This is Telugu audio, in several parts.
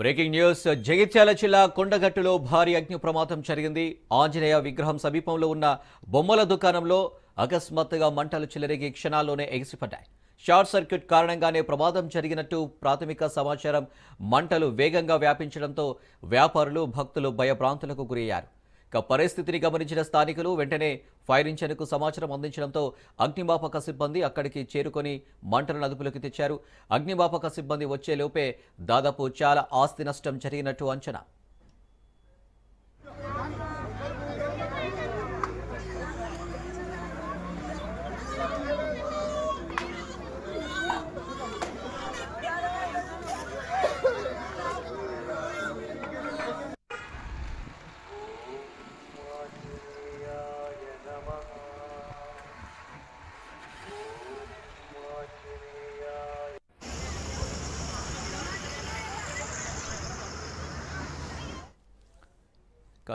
Breaking news. జగిత్యాల జిల్లా కొండగట్టులో భారీ అగ్ని ప్రమాదం జరిగింది. ఆంజనేయ విగ్రహం సమీపంలో ఉన్న బొమ్మల దుకాణంలో అకస్మాత్తుగా మంటలు చెలరేగి క్షణాల్లోనే ఎగిసిపడ్డాయి. షార్ట్ సర్క్యూట్ కారణంగానే ప్రమాదం జరిగినట్టు ప్రాథమిక సమాచారం. మంటలు వేగంగా వ్యాపించడంతో వ్యాపారులు భక్తులు భయభ్రాంతులకు గురయ్యారు. పరిస్థితిని గమనించిన స్థానికులు వెంటనే ఫైర్ ఇంజన్కు సమాచారం అందించడంతో అగ్నిమాపక సిబ్బంది అక్కడికి చేరుకొని మంటలను అదుపులోకి తెచ్చారు. అగ్నిమాపక సిబ్బంది వచ్చేలోపే దాదాపు చాలా ఆస్తి నష్టం జరిగినట్టు అంచనా.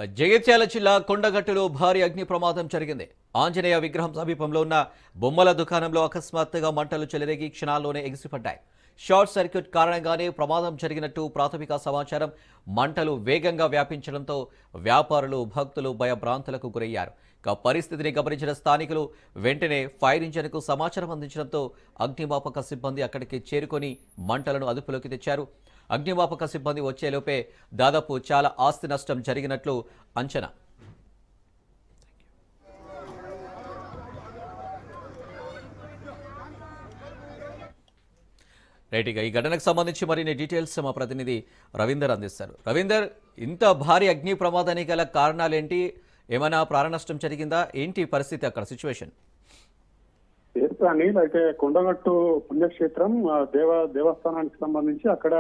జగిత్యాల జిల్లా కొండగట్టులో భారీ అగ్ని ప్రమాదం జరిగింది. ఆంజనేయ విగ్రహం సమీపంలో ఉన్న బొమ్మల దుకాణంలో అకస్మాత్తుగా మంటలు చెలరేగి క్షణాల్లోనే ఎగిసిపడ్డాయి. షార్ట్ సర్క్యూట్ కారణంగానే ప్రమాదం జరిగినట్టు ప్రాథమిక సమాచారం మంటలు వేగంగా వ్యాపించడంతో వ్యాపారులు భక్తులు భయభ్రాంతులకు గురయ్యారు. ఇక పరిస్థితిని గమనించిన స్థానికులు వెంటనే ఫైర్ ఇంజన్కు సమాచారం అందించడంతో అగ్నిమాపక సిబ్బంది అక్కడికి చేరుకొని మంటలను అదుపులోకి తెచ్చారు. అగ్నిమాపక సిబ్బంది వచ్చేలోపే దాదాపు చాలా ఆస్తి నష్టం జరిగినట్లు అంచనా. రైట్ ఇక ఈ ఘటనకు సంబంధించి మరిన్ని డీటెయిల్స్ మా ప్రతినిధి రవీందర్ అందిస్తారు. రవీందర్ ఇంత భారీ అగ్ని ప్రమాదానికి గల కారణాలేంటి? ఏమైనా ప్రాణనష్టం జరిగిందా? ఏంటి పరిస్థితి అక్కడ సిచ్యువేషన్? అయితే కొండగట్టు పుణ్యక్షేత్రం దేవ దేవస్థానానికి సంబంధించి అక్కడ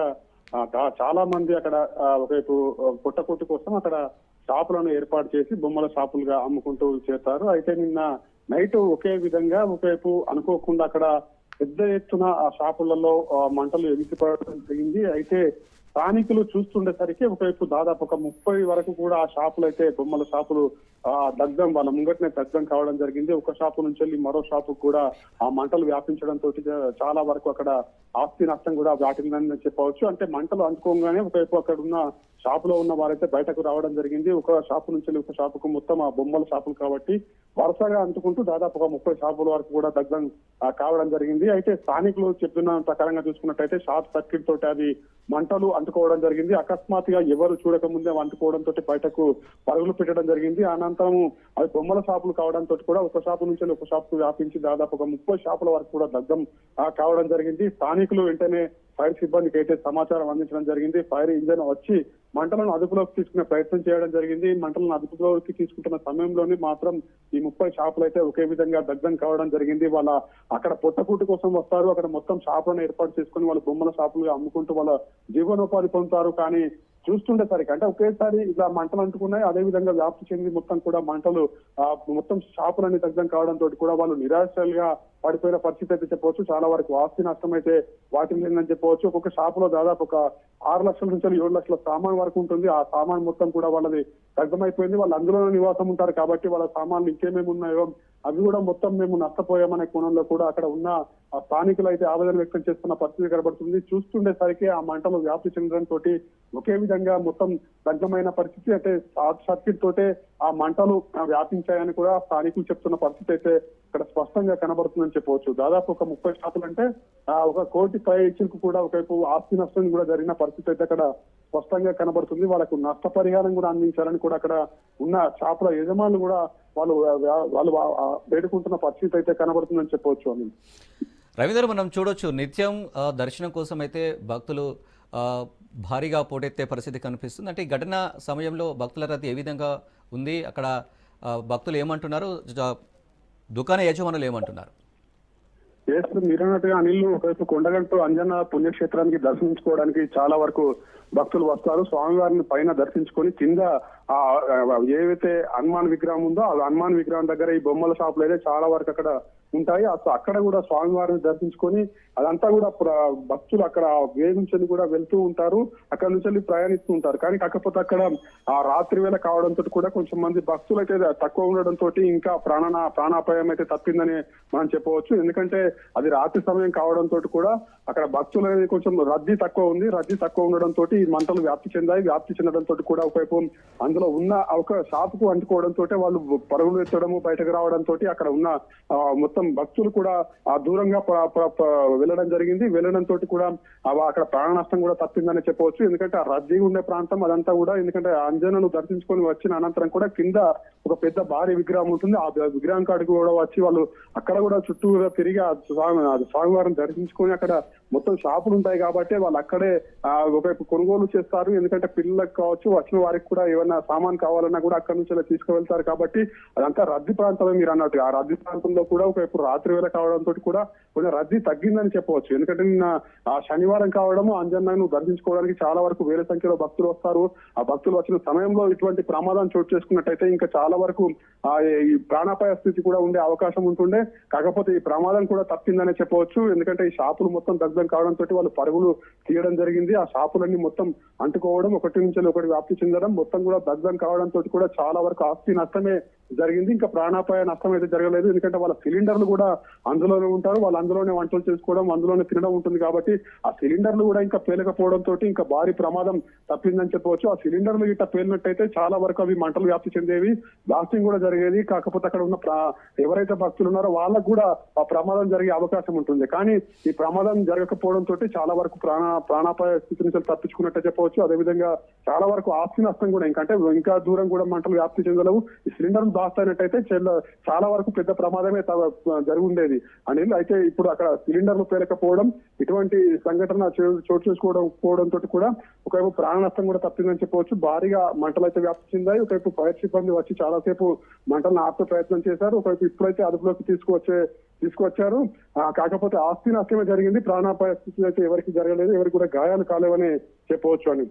చాలా మంది అక్కడ ఒకవైపు ఆ, కొట్టు కోసం అక్కడ షాపులను ఏర్పాటు చేసి బొమ్మల షాపులుగా అమ్ముకుంటూ చేస్తారు. అయితే నిన్న నైట్ ఒకే విధంగా ఒకవైపు అనుకోకుండా అక్కడ పెద్ద ఎత్తున ఆ షాపులలో మంటలు ఎగిసిపడడం జరిగింది. అయితే స్థానికులు చూస్తుండేసరికి ఒకవైపు దాదాపు ఒక ముప్పై వరకు కూడా ఆ షాపులు అయితే బొమ్మల షాపులు ఆ దగ్ధం వాళ్ళ ముంగటనే దగ్ధం కావడం జరిగింది. ఒక షాపు నుంచి వెళ్ళి మరో షాపు కూడా ఆ మంటలు వ్యాపించడంతో చాలా వరకు అక్కడ ఆస్తి నష్టం కూడా వాటిందని చెప్పవచ్చు. అంటే మంటలు అంటుకోగానే ఒకవైపు అక్కడ ఉన్న షాపులో ఉన్న వారైతే బయటకు రావడం జరిగింది. ఒక షాపు నుంచి వెళ్ళి ఒక షాపుకు మొత్తం ఆ బొమ్మల షాపులు కాబట్టి వరుసగా అంటుకుంటూ దాదాపు ఒక ముప్పై షాపుల వరకు కూడా దగ్ధం కావడం జరిగింది. అయితే స్థానికులు చెప్పిన ప్రకారంగా చూసుకున్నట్టయితే షార్ట్ సర్క్యూట్ తోటి అది మంటలు అంటుకోవడం జరిగింది. అకస్మాత్తుగా ఎవరు చూడకముందే అంటుకోవడం తోటి బయటకు పరుగులు పెట్టడం జరిగింది. అనంతరం అవి బొమ్మల షాపులు కావడంతో కూడా ఒక షాపు నుంచి ఒక షాపు వ్యాపించి దాదాపు ఒక ముప్పై షాపుల వరకు కూడా దగ్ధం కావడం జరిగింది. స్థానికులు వెంటనే ఫైర్ సిబ్బందికి అయితే సమాచారం అందించడం జరిగింది. ఫైర్ ఇంజన్ వచ్చి మంటలను అదుపులోకి తీసుకునే ప్రయత్నం చేయడం జరిగింది. మంటలను అదుపులోకి తీసుకుంటున్న సమయంలోనే మాత్రం ఈ ముప్పై షాపులు అయితే ఒకే విధంగా దగ్ధం కావడం జరిగింది. వాళ్ళ అక్కడ పొట్టకూటి కోసం వస్తారు. అక్కడ మొత్తం షాపులను ఏర్పాటు చేసుకుని వాళ్ళు బొమ్మల షాపులు అమ్ముకుంటూ వాళ్ళ జీవనోపాధి పొందుతారు. కానీ చూస్తుండేసరికి అంటే ఒకేసారి ఇలా మంటలు అంటుకున్నాయి. అదే విధంగా వ్యాప్తి చెంది మొత్తం కూడా మంటలు మొత్తం షాపులన్నీ దగ్ధం కావడంతో కూడా వాళ్ళు నిరాశలుగా పడిపోయిన పరిస్థితి అయితే చెప్పవచ్చు. చాలా వరకు ఆస్తి నష్టం అయితే వాటిల్లిందని చెప్పవచ్చు. ఒక్కొక్క షాపులో దాదాపు ఒక ఆరు లక్షల నుంచి ఏడు లక్షల సామాన్ వరకు ఉంటుంది. ఆ సామాన్ మొత్తం కూడా వాళ్ళది దగ్ధమైపోయింది. వాళ్ళు అందులోనే నివాసం ఉంటారు కాబట్టి వాళ్ళ సామాన్లు ఇంకేమేమి ఉన్నాయో అవి కూడా మొత్తం మేము నష్టపోయామనే కోణంలో కూడా అక్కడ ఉన్న ఆ స్థానికులు అయితే ఆవేదన వ్యక్తం చేస్తున్న పరిస్థితి కనబడుతుంది. చూస్తుండేసరికి ఆ మంటలు వ్యాప్తి చెందడం తోటి ఒకే విధంగా మొత్తం దగ్గమైన పరిస్థితి అంటే షార్ట్ సర్క్యూట్ తోటే ఆ మంటలు వ్యాపించాయని కూడా స్థానికులు చెప్తున్న పరిస్థితి అయితే ఇక్కడ స్పష్టంగా కనబడుతుందని చెప్పవచ్చు. దాదాపు ఒక ముప్పై శాతం అంటే ఆ, ఒక కోటి పై ఇచ్చుకు కూడా ఒకవైపు ఆస్తి నష్టం కూడా జరిగిన పరిస్థితి అయితే అక్కడ స్పష్టంగా కనబడుతుంది. వాళ్ళకు నష్టపరిహారం కూడా అందించాలని కూడా అక్కడ ఉన్న షాపుల యజమానులు కూడా వాళ్ళు వాళ్ళు వేడుకుంటున్న పరిస్థితి అయితే కనబడుతుందని చెప్పవచ్చు అని. రవీంద్ర మనం చూడొచ్చు నిత్యం ఆ, దర్శనం కోసం అయితే భక్తులు ఆ, భారీగా పోటెత్తే పరిస్థితి కనిపిస్తుంది. అంటే ఈ ఘటన సమయంలో భక్తుల రద్దీ ఏ విధంగా ఉంది? అక్కడ భక్తులు ఏమంటున్నారు? దుకాణ యజమానులు ఏమంటున్నారు? చేస్తూ మీరన్నట్టుగా అనిల్ ఒకవైపు కొండగట్టు అంజన పుణ్యక్షేత్రానికి దర్శించుకోవడానికి చాలా వరకు భక్తులు వస్తారు. స్వామివారిని పైన దర్శించుకొని కింద ఆ ఆ, ఏవైతే హనుమాన్ విగ్రహం ఉందో ఆ హనుమాన్ విగ్రహం దగ్గర ఈ బొమ్మల షాపులు అయితే చాలా వరకు అక్కడ ఉంటాయి. అసలు అక్కడ కూడా స్వామివారిని దర్శించుకొని అదంతా కూడా భక్తులు అక్కడ వేగించని కూడా వెళ్తూ ఉంటారు. అక్కడ నుంచి వెళ్ళి ప్రయాణిస్తూ ఉంటారు. కానీ కాకపోతే అక్కడ ఆ రాత్రి వేళ కావడంతో కూడా కొంచెం మంది భక్తులు అయితే తక్కువ ఉండడంతో ఇంకా ప్రాణ ప్రాణాపాయం అయితే తప్పిందని మనం చెప్పవచ్చు. ఎందుకంటే అది రాత్రి సమయం కావడంతో కూడా అక్కడ భక్తులు అనేది కొంచెం రద్దీ తక్కువ ఉంది. రద్దీ తక్కువ ఉండడంతో ఈ మంటలు వ్యాప్తి చెందాయి. వ్యాప్తి చెందడంతో కూడా ఒకవైపు అందులో ఉన్న ఒక షాప్కు అంటుకోవడంతో వాళ్ళు పరుగులు ఎత్తడము బయటకు రావడంతో అక్కడ ఉన్న ఆ, మొత్తం భక్తులు కూడా ఆ దూరంగా వెళ్ళడం జరిగింది. వెళ్ళడం తోటి కూడా అక్కడ ప్రాణ నష్టం కూడా తప్పిందని చెప్పవచ్చు. ఎందుకంటే ఆ రద్దీ ఉండే ప్రాంతం అదంతా కూడా ఎందుకంటే అంజనను దర్శించుకొని వచ్చిన అనంతరం కూడా కింద ఒక పెద్ద భారీ విగ్రహం ఉంటుంది. ఆ విగ్రహం కాడికి కూడా వచ్చి వాళ్ళు అక్కడ కూడా చుట్టూ తిరిగి ఆ స్వామివారిని దర్శించుకొని అక్కడ మొత్తం షాపులు ఉంటాయి కాబట్టి వాళ్ళు అక్కడే ఒకవైపు కొనుగోలు చేస్తారు. ఎందుకంటే పిల్లలకు కావచ్చు వచ్చిన వారికి కూడా ఏమైనా సామాన్ కావాలన్నా కూడా అక్కడ నుంచి తీసుకువెళ్తారు కాబట్టి అదంతా రద్దీ ప్రాంతమే మీరు అన్నట్టు ఆ రద్దీ ప్రాంతంలో కూడా ఒక ఇప్పుడు రాత్రి వేళ కావడంతో కూడా కొంచెం రద్దీ తగ్గిందని చెప్పవచ్చు. ఎందుకంటే నిన్న ఆ శనివారం కావడము అంజన్నను దర్శించుకోవడానికి చాలా వరకు వేల సంఖ్యలో భక్తులు వస్తారు. ఆ భక్తులు వచ్చిన సమయంలో ఇటువంటి ప్రమాదం చోటు చేసుకున్నట్టయితే ఇంకా చాలా వరకు ఆ ఈ ప్రాణాపాయ స్థితి కూడా ఉండే అవకాశం ఉంటుండే. కాకపోతే ఈ ప్రమాదం కూడా తప్పిందనే చెప్పవచ్చు. ఎందుకంటే ఈ షాపులు మొత్తం దగ్ధం కావడంతో వాళ్ళు పరుగులు తీయడం జరిగింది. ఆ షాపులన్నీ మొత్తం అంటుకోవడం ఒకటి నుంచి ఒకటి వ్యాప్తి చెందడం మొత్తం కూడా దగ్ధం కావడంతో కూడా చాలా వరకు ఆస్తి నష్టమే జరిగింది. ఇంకా ప్రాణాపాయ నష్టం అయితే జరగలేదు. ఎందుకంటే వాళ్ళ సిలిండర్లు కూడా అందులోనే ఉంటారు. వాళ్ళు అందులోనే వంటలు చేసుకోవడం అందులోనే తినడం ఉంటుంది కాబట్టి ఆ సిలిండర్లు కూడా ఇంకా పేలకపోవడంతో ఇంకా భారీ ప్రమాదం తప్పిందని చెప్పవచ్చు. ఆ సిలిండర్లు ఇట్లా పేలినట్టయితే చాలా వరకు అవి మంటలు వ్యాప్తి చెందేవి. బ్లాస్టింగ్ కూడా జరిగేది. కాకపోతే అక్కడ ఉన్న ప్రా- ఎవరైతే భక్తులు ఉన్నారో వాళ్ళకు కూడా ఆ ప్రమాదం జరిగే అవకాశం ఉంటుంది. కానీ ఈ ప్రమాదం జరగకపోవడం తోటి చాలా వరకు ప్రాణ ప్రాణాపాయ స్థితి నుంచి తప్పించుకున్నట్టే చెప్పవచ్చు. అదేవిధంగా చాలా వరకు ఆస్తి నష్టం కూడా ఇంకా అంటే ఇంకా దూరం కూడా మంటలు వ్యాప్తి చెందలేవు. ఈ సిలిండర్ బ్లాస్ట్ చాలా వరకు పెద్ద ప్రమాదమే త- జరుగుండేది. అనిల్ అయితే ఇప్పుడు అక్కడ సిలిండర్లు పేలకపోవడం ఇటువంటి సంఘటన చోటు చేసుకోవడం పోవడం తోటి కూడా ఒకవైపు ప్రాణ నష్టం కూడా తప్పిందని చెప్పవచ్చు. భారీగా మంటలు అయితే వ్యాప్తి చెందాయి. ఒకవైపు ఫైర్ సిబ్బంది వచ్చి చాలాసేపు మంటలను ఆపే ప్రయత్నం చేశారు. ఒకవైపు ఇప్పుడైతే అదుపులోకి తీసుకువచ్చే తీసుకొచ్చారు. ఆ, కాకపోతే ఆస్తి నష్టమే జరిగింది. ప్రాణాపాయ స్థితిలో అయితే ఎవరికి జరగలేదు ఎవరికి కూడా గాయాలు కాలేవని చెప్పవచ్చు అని.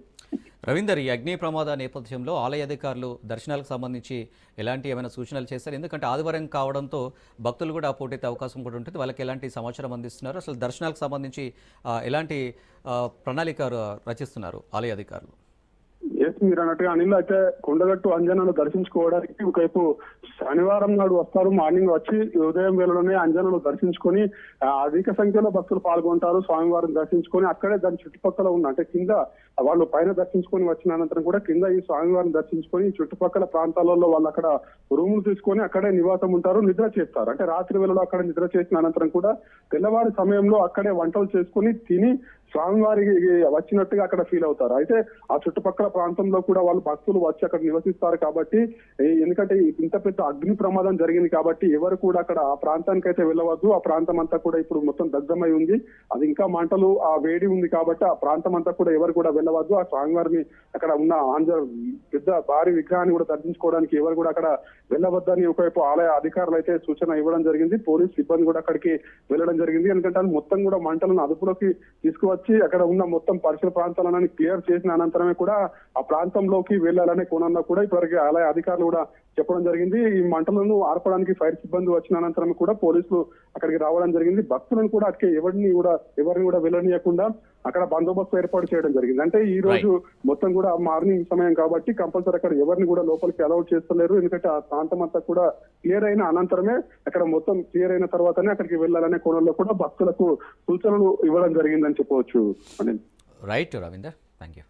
రవీందర్ ఈ అగ్ని ప్రమాద నేపథ్యంలో ఆలయ అధికారులు దర్శనాలకు సంబంధించి ఎలాంటి ఏమైనా సూచనలు చేస్తారు ఎందుకంటే ఆదివారం కావడంతో భక్తులు కూడా పోటెత్తే అవకాశం కూడా ఉంటుంది. వాళ్ళకి ఎలాంటి సమాచారం అందిస్తున్నారు? అసలు దర్శనాలకు సంబంధించి ఎలాంటి ఆ, ప్రణాళిక రచిస్తున్నారు ఆలయ అధికారులు? ఎస్ మీరు అన్నట్టుగా అనిల్ అయితే కొండగట్టు అంజనను దర్శించుకోవడానికి ఒకవైపు శనివారం నాడు వస్తారు మార్నింగ్ వచ్చి ఉదయం వేళలోనే అంజనను దర్శించుకొని అధిక సంఖ్యలో భక్తులు పాల్గొంటారు స్వామివారిని దర్శించుకొని అక్కడే దాని చుట్టుపక్కల ఉన్న అంటే కింద వాళ్ళు పైన దర్శించుకొని వచ్చిన అనంతరం కూడా కింద ఈ స్వామివారిని దర్శించుకొని చుట్టుపక్కల ప్రాంతాలలో వాళ్ళు అక్కడ రూములు తీసుకొని అక్కడే నివాసం ఉంటారు నిద్ర చేస్తారు. అంటే రాత్రి వేళలో అక్కడ నిద్ర చేసిన అనంతరం కూడా తెల్లవారి సమయంలో అక్కడే వంటలు చేసుకొని తిని స్వామివారికి వచ్చినట్టుగా అక్కడ ఫీల్ అవుతారు. అయితే ఆ చుట్టుపక్కల ప్రాంతంలో కూడా వాళ్ళు భక్తులు వచ్చి అక్కడ నివసిస్తారు కాబట్టి ఎందుకంటే ఇంత పెద్ద అగ్ని ప్రమాదం జరిగింది కాబట్టి ఎవరు కూడా అక్కడ ఆ ప్రాంతానికి అయితే వెళ్ళవద్దు. ఆ ప్రాంతం అంతా కూడా ఇప్పుడు మొత్తం దగ్ధమై ఉంది. అది ఇంకా మంటలు ఆ వేడి ఉంది కాబట్టి ఆ ప్రాంతం అంతా కూడా ఎవరు కూడా వెళ్ళవద్దు. ఆ స్వామివారిని అక్కడ ఉన్న ఆంధ్ర పెద్ద భారీ విగ్రహాన్ని కూడా దర్శించుకోవడానికి ఎవరు కూడా అక్కడ వెళ్ళవద్దని ఒకవైపు ఆలయ అధికారులు అయితే సూచన ఇవ్వడం జరిగింది. పోలీస్ సిబ్బంది కూడా అక్కడికి వెళ్ళడం జరిగింది. ఎందుకంటే మొత్తం కూడా మంటలను అదుపులోకి తీసుకువచ్చి అక్కడ ఉన్న మొత్తం పరిసర ప్రాంతాలను క్లియర్ చేసిన అనంతరమే కూడా ఆ ప్రాంతంలోకి వెళ్ళాలనే కోణంలో కూడా ఇప్పటివరకు ఆలయ అధికారులు కూడా చెప్పడం జరిగింది. ఈ మంటలను ఆర్పడానికి ఫైర్ సిబ్బంది వచ్చిన అనంతరం కూడా పోలీసులు అక్కడికి రావడం జరిగింది. భక్తులను కూడా అక్కడికి ఎవరిని కూడా ఎవరిని కూడా వెళ్ళనీయకుండా అక్కడ బందోబస్తు ఏర్పాటు చేయడం జరిగింది. అంటే ఈ రోజు మొత్తం కూడా మార్నింగ్ సమయం కాబట్టి కంపల్సరీ అక్కడ ఎవరిని కూడా లోపలికి అలౌ చేస్తలేరు. ఎందుకంటే ఆ ప్రాంతం అంతా కూడా క్లియర్ అయిన అనంతరమే అక్కడ మొత్తం క్లియర్ అయిన తర్వాతనే అక్కడికి వెళ్ళాలనే కోణంలో కూడా భక్తులకు సూచనలు ఇవ్వడం జరిగిందని చెప్పవచ్చు. Right Ravinder thank you